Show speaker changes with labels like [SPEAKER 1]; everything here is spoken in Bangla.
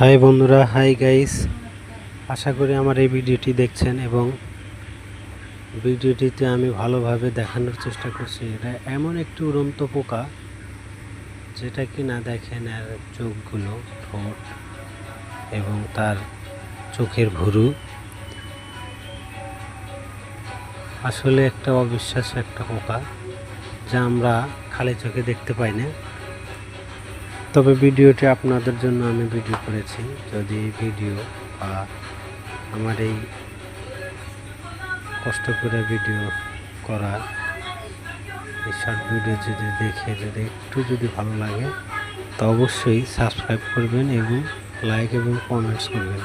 [SPEAKER 1] হাই বন্ধুরা, হাই গাইস। আশা করি আমার এই ভিডিওটি দেখছেন এবং ভিডিওটিতে আমি ভালোভাবে দেখানোর চেষ্টা করছি। এটা এমন একটি উড়ন্ত পোকা, যেটা কি না দেখেন এর চোখগুলো ঠোঁট এবং তার চোখের ভুরু। আসলে একটা অবিশ্বাস্য একটা পোকা, যা আমরা খালি চোখে দেখতে পাই না। তবে ভিডিওটি আপনাদের জন্য আমি ভিডিও করেছি। যদি ভিডিও বা আমার এই কষ্ট করে ভিডিও করা এই শর্ট ভিডিও যদি দেখে যদি একটু যদি ভালো লাগে, তো অবশ্যই সাবস্ক্রাইব করবেন এবং লাইক এবং কমেন্টস করবেন।